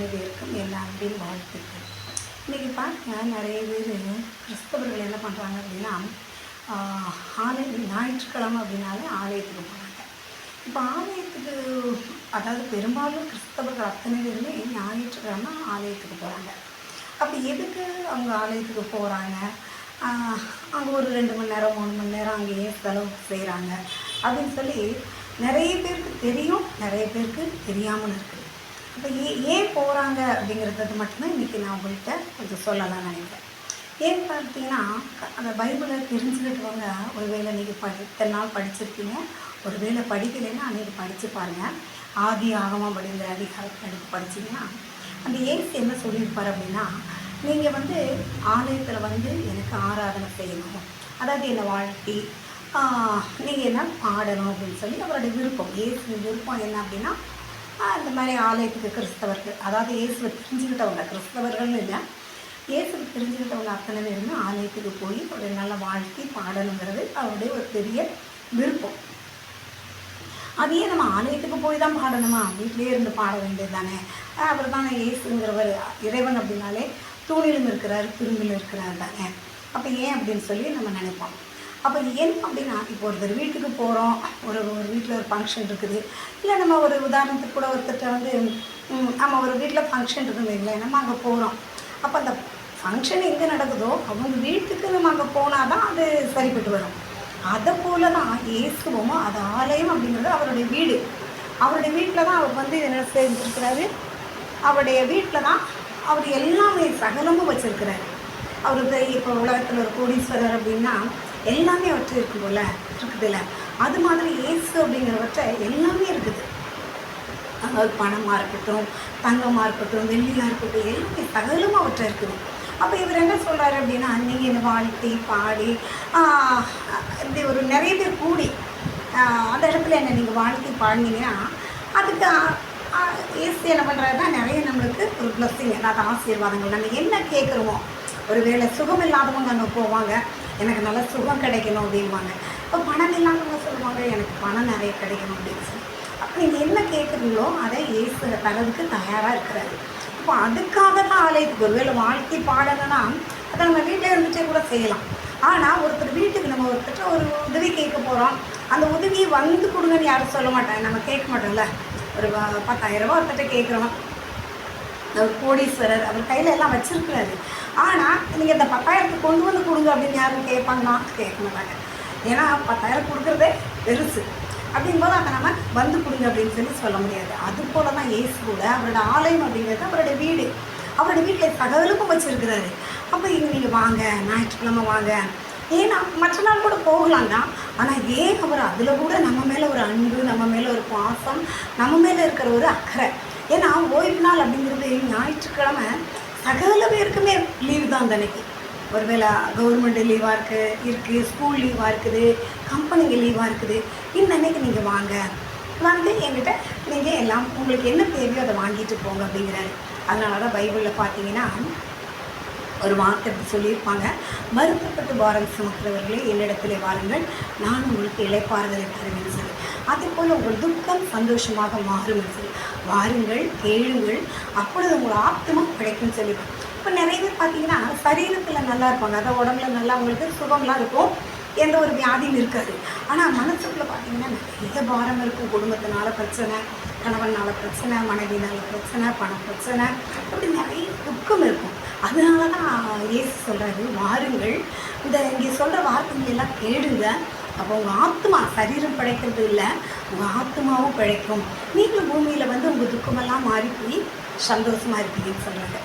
அத்தனை பேருக்கும் என் அன்பின் வாழ்த்துக்கள். இன்றைக்கி பார்க்க நிறைய பேர் கிறிஸ்தவர்கள் என்ன பண்ணுறாங்க அப்படின்னா ஆலய ஞாயிற்றுக்கிழமை அப்படின்னாலே ஆலயத்துக்கு போகிறாங்க இப்போ ஆலயத்துக்கு அதாவது பெரும்பாலும் கிறிஸ்தவர்கள் அத்தனை பேருமே ஞாயிற்றுக்கிழமை ஆலயத்துக்கு போகிறாங்க அப்போ எதுக்கு அவங்க ஆலயத்துக்கு போகிறாங்க அங்கே ஒரு ரெண்டு மணி நேரம் மூணு மணி நேரம் அங்கேயே செலவு செய்கிறாங்க அப்படின்னு சொல்லி நிறைய பேருக்கு தெரியும் நிறைய பேருக்கு தெரியாமல் இருக்குது இப்போ ஏ ஏன் போகிறாங்க அப்படிங்கிறது மட்டும்தான் இன்றைக்கி நான் உங்கள்கிட்ட கொஞ்சம் சொல்லலாம்னு நினைக்கிறேன். ஏன்னு பார்த்தீங்கன்னா அந்த பைபிளை தெரிஞ்சுக்கிட்டவங்க ஒருவேளை நீங்கள் படி இத்தனை நாள் ஒரு வேளை படிக்கலைன்னா அன்றைக்கி படித்து பாருங்கள் ஆதி ஆகமாக அப்படிங்கிற அதிகாரத்தை எடுத்து படிச்சீங்கன்னா அந்த ஏசு என்ன சொல்லியிருப்பார் அப்படின்னா நீங்கள் வந்து ஆலயத்தில் வந்து எனக்கு ஆராதனை செய்யணும். அதாவது என்னை வாழ்த்தி நீங்கள் என்ன பாடணும் அப்படின்னு சொல்லி அவருடைய விருப்பம். ஏசு விருப்பம் என்ன அப்படின்னா இந்த மாதிரி ஆலயத்துக்கு கிறிஸ்தவர்கள் அதாவது இயேசுவை தெரிஞ்சுக்கிட்டவங்க கிறிஸ்தவர்கள்னு இல்லை. இயேசுவை தெரிஞ்சுக்கிட்டவங்க அத்தனை பேருமே ஆலயத்துக்கு போய் ஒரு நல்ல வாழ்க்கை பாடணுங்கிறது அவருடைய ஒரு பெரிய விருப்பம். அதையே நம்ம ஆலயத்துக்கு போய் தான் பாடணுமா? வீட்டிலேயே இருந்து பாட வேண்டியது தானே. அவர் தானே இயேசுங்கிறவர். இறைவன் அப்படின்னாலே தூணிலும் இருக்கிறார் திரும்பிலும் இருக்கிறார் தானே. அப்போ ஏன் அப்படின்னு சொல்லி நம்ம நினைப்போம். அப்போ ஏன் அப்படின்னா இப்போ ஒருத்தர் வீட்டுக்கு போகிறோம் ஒரு ஒரு வீட்டில் ஒரு ஃபங்க்ஷன் இருக்குது. இல்லை நம்ம ஒரு உதாரணத்துக்கு கூட ஒருத்தர்கிட்ட வந்து நம்ம ஒரு வீட்டில் ஃபங்க்ஷன் இருக்குது இல்லை நம்ம அங்கே போகிறோம் அப்போ அந்த ஃபங்க்ஷன் எங்கே நடக்குதோ அவங்க வீட்டுக்கு நம்ம அங்கே போனால் தான் அது சரிப்பட்டு வரும். அதை போல தான் இயேசுவும் அது ஆலயம் அப்படிங்கிறது அவருடைய வீடு. அவருடைய வீட்டில் தான் அவர் வந்து என்ன செஞ்சுருக்கிறாரு அவருடைய வீட்டில் தான் அவர் எல்லாமே சகலமும் வச்சுருக்கிறார். அவருக்கு இப்போ உலகத்தில் ஒரு கோடீஸ்வரர் அப்படின்னா எல்லாமே அவற்றை இருக்குமோல இருக்குதுல்ல. அது மாதிரி ஏசு அப்படிங்கிறவற்றை எல்லாமே இருக்குது. அதாவது பணமாக இருக்கட்டும் தங்கமாக இருக்கட்டும் வெள்ளியாக இருக்கட்டும் எல்லாமே சகலமாக அவற்றை இருக்குது. அப்போ இவர் என்ன சொல்கிறாரு அப்படின்னா நீங்கள் இந்த வாழ்த்தி பாடி இந்த ஒரு நிறைய பேர் கூடி அந்த இடத்துல என்ன நீங்கள் வாழ்த்தி பாடினீங்கன்னா அதுக்கு ஏசு என்ன பண்ணுறாருன்னா நிறைய நம்மளுக்கு ஒரு பிளஸ்ஸிங் அதாவது ஆசீர்வாதங்கள். நம்ம என்ன கேட்குறோமோ ஒரு வேளை சுகம் இல்லாதவங்க அங்கே போவாங்க எனக்கு நல்ல சுகம் கிடைக்கணும் அப்படின்வாங்க இப்போ பணம் இல்லாதவங்க சொல்லுவாங்க எனக்கு பணம் நிறைய கிடைக்கணும் அப்படின்னு சொல்லி. அப்போ நீங்கள் என்ன கேட்குறீங்களோ அதை ஏசு தரதுக்கு தயாராக இருக்கிறாரு. இப்போ அதுக்காக தான் ஆலயத்துக்கு ஒருவேளை வாழ்க்கை பாடணும்னா அதை நம்ம வீட்டில் இருந்துட்டே கூட செய்யலாம். ஆனால் ஒருத்தர் வீட்டுக்கு நம்ம ஒருத்தர் ஒரு உதவி கேட்க போகிறோம் அந்த உதவியை வந்து கொடுங்கன்னு யாரும் சொல்ல மாட்டாங்க. நம்ம கேட்க மாட்டோம்ல. ஒரு வ- பத்தாயிரம் ரூபா கேட்குறோம். இந்த கோடீஸ்வரர் அவர் கையில் எல்லாம் வச்சிருக்கிறாரு. ஆனால் நீங்கள் இந்த பத்தாயிரத்தை கொண்டு வந்து கொடுங்க அப்படின்னு யாரும் கேட்பாங்கன்னா கேட்க மாட்டாங்க. ஏன்னா பத்தாயிரம் கொடுக்குறதே பெருசு. அப்படிங்கும்போது அதை நம்ம வந்து கொடுங்க அப்படின்னு சொல்லி சொல்ல முடியாது. அது போல தான் ஏசு கூட அவரோட ஆலயம் அப்படிங்கிறது அவரோட வீடு. அவரோட வீட்டில் தகவலுக்கும் வச்சுருக்கிறாரு. அப்போ இங்கே நீங்கள் வாங்க ஞாயிற்றுக்கிழமை வாங்க. ஏன்னா மற்ற நாள் கூட போகலாம் தான் ஆனால் ஏன் அவர் அதில் கூட நம்ம மேலே ஒரு அன்பு நம்ம மேலே ஒரு பாசம் நம்ம மேலே இருக்கிற ஒரு அக்கறை? ஏன்னா ஓய்வு நாள் அப்படிங்கிறது ஞாயிற்றுக்கிழமை சகல பேருக்குமே லீவு தான் அந்த அன்னைக்கு. ஒருவேளை கவர்மெண்ட் லீவாக இருக்குது இருக்குது ஸ்கூல் லீவாக இருக்குது கம்பெனிங்க லீவாக இருக்குது. இந்த அன்னைக்கு நீங்கள் வாங்க. வந்து என்கிட்ட நீங்கள் எல்லாம் உங்களுக்கு என்ன தேவையோ அதை வாங்கிட்டு போங்க அப்படிங்கிறாரு. அதனால தான் பைபிளில் பார்த்தீங்கன்னா ஒரு வார்த்தை சொல்லியிருப்பாங்க. மறுக்கப்பட்டு பாரம் சுமக்கிறவர்களே என்னிடத்திலே வாருங்கள் நான் உங்களுக்கு இளைப்பாறுதலை தருவேன் சொல்லி. அதே போல் உங்கள் துக்கம் சந்தோஷமாக மாறும் சரி சொல்லி. வாருங்கள் கேளுங்கள். அப்பொழுது உங்கள் ஆத்மா கிடைக்கும் சொல்லி. இப்போ நிறைய பேர் பார்த்தீங்கன்னா சரீரத்தில் நல்லா இருப்பாங்க. அதாவது உடம்புல நல்லா அவங்களுக்கு சுகம்லாம் இருக்கும் எந்த ஒரு வியாதியும் இருக்காது. ஆனால் மனசுக்குள்ள பார்த்தீங்கன்னா நிறைய பாரம் இருக்கும். குடும்பத்தினால பிரச்சனை கணவனால பிரச்சனை மனைவினால பிரச்சனை பண பிரச்சனை. அப்படி நிறைய துக்கம் இருக்கும். அதனால தான் இயேசு சொல்கிறாரு வாருங்கள். இந்த இங்கே சொல்கிற வார்த்தைகளெல்லாம் கேளுங்க அப்போ உங்கள் ஆத்மா சரீரம் பிழைக்கிறது இல்லை உங்கள் ஆத்மாவும் பிழைக்கும். நீங்களும் பூமியில் வந்து உங்கள் துக்கமெல்லாம் மாறி போய் சந்தோஷமாக இருப்பீங்கன்னு சொல்கிறாங்க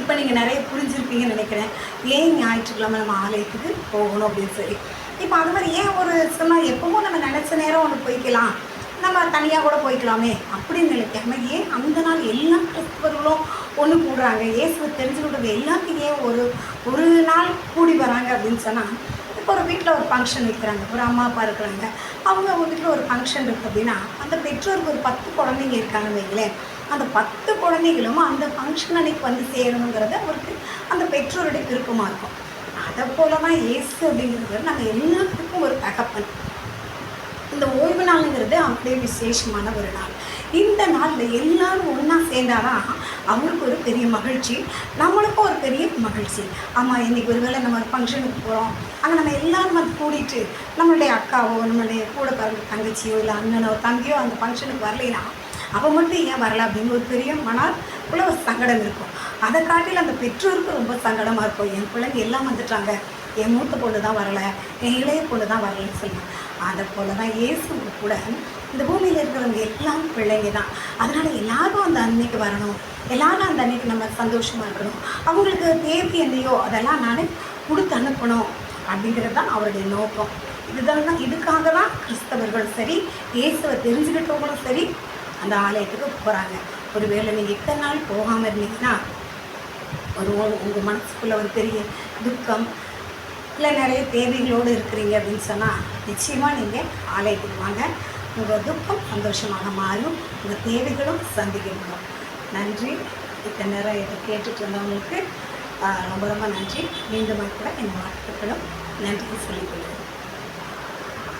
இப்போ நீங்கள் நிறைய புரிஞ்சிருப்பீங்கன்னு நினைக்கிறேன். ஏன் ஞாயிற்றுக்கிழமை நம்ம ஆலயத்துக்கு போகணும் அப்படின்னு சொல்லி. இப்போ அது மாதிரி ஏன் ஒரு சொன்னால் எப்பவும் நம்ம நினச்ச நேரம் ஒன்று போய்க்கலாம். நம்ம தனியாக கூட போய்க்கலாமே அப்படின்னு நினைக்காம ஏன் அந்த நாள் எல்லா கிறிஸ்தவர்களும் ஒன்று கூடுறாங்க. இயேசுவை தெரிஞ்சுக்கிட்டது எல்லாத்துக்கும் ஏன் ஒரு ஒரு நாள் கூடி வராங்க அப்படின்னு சொன்னால் இப்போ ஒரு வீட்டில் ஒரு ஃபங்க்ஷன் வைக்கிறாங்க. ஒரு அம்மா அப்பா இருக்கிறாங்க. அவங்க அவங்க வீட்டில் ஒரு ஃபங்க்ஷன் இருக்குது அப்படின்னா அந்த பெற்றோருக்கு ஒரு பத்து குழந்தைங்க இருக்காங்கன்னு வைங்களேன். அந்த பத்து குழந்தைகளும் அந்த ஃபங்க்ஷன் அன்னைக்கு வந்து சேரணுங்கிறது அவருக்கு அந்த பெற்றோருடைய விருப்பமாக இருக்கும். அதை போல தான் இயேசு அப்படிங்கிறது நாங்கள் எல்லாத்துக்கும் ஒரு தகப்பன். இந்த ஓய்வு நாளுங்கிறது அப்படியே விசேஷமான ஒரு நாள். இந்த நாளில் எல்லாரும் ஒன்றா சேர்ந்தாதான் அவங்களுக்கு ஒரு பெரிய மகிழ்ச்சி நம்மளுக்கும் ஒரு பெரிய மகிழ்ச்சி. ஆமாம் இன்றைக்கி ஒரு வேளை நம்ம ஒரு ஃபங்க்ஷனுக்கு போகிறோம் அங்கே நம்ம எல்லாரும் வந்து கூடிட்டு நம்மளுடைய அக்காவோ நம்மளுடைய கூட பிறந்த தங்கச்சியோ இல்லை அண்ணனோ தம்பியோ அந்த ஃபங்க்ஷனுக்கு வரலைன்னா அவன் மட்டும் ஏன் வரல அப்படின்னு ஒரு பெரிய மனால் உள்ள ஒரு சங்கடம் இருக்கும். அதை காட்டில் அந்த பெற்றோருக்கு ரொம்ப சங்கடமாக இருக்கும். என் பிள்ளைங்க எல்லாம் வந்துட்டாங்க. என் மூத்த பொண்ணு தான் வரலை. என் இளைய பொண்ணு தான் வரலைன்னு சொல்லுவாங்க அதை போல தான் இயேசுக்கு கூட இந்த பூமியில் இருக்கிறவங்க எல்லாம் பிள்ளைங்க தான். அதனால் எல்லாரும் அந்த அன்னைக்கு வரணும். எல்லாரும் அந்த அன்னைக்கு நம்ம சந்தோஷமாக இருக்கணும். அவங்களுக்கு தேவை என்னையோ அதெல்லாம் நான் கொடுத்து அனுப்பணும் அப்படிங்கிறது தான் அவருடைய நோக்கம். இதுதான் தான் இதுக்காக தான் கிறிஸ்தவர்கள் சரி இயேசுவை தெரிஞ்சுக்கிட்டவங்களும் சரி அந்த ஆலயத்துக்கு போகிறாங்க ஒருவேளை நீங்கள் இத்தனை நாள் போகாமல் இருந்தீங்கன்னா ஒரு உங்கள் மனசுக்குள்ளே ஒரு பெரிய துக்கம் இல்லை நிறைய தேவைகளோடு இருக்கிறீங்க அப்படின்னு சொன்னால் நிச்சயமாக நீங்கள் ஆலயத்துக்கு வாங்க. உங்கள் துக்கம் சந்தோஷமாக மாறும். உங்கள் தேவைகளும் சந்திக்கப்படும். நன்றி. இத்தனை நேரம் இதை கேட்டுட்டு இருந்தவங்களுக்கு ரொம்ப ரொம்ப நன்றி. மீண்டும் கூட என் வாழ்த்துக்களும் நன்றி சொல்லிக்கொள்கிறேன்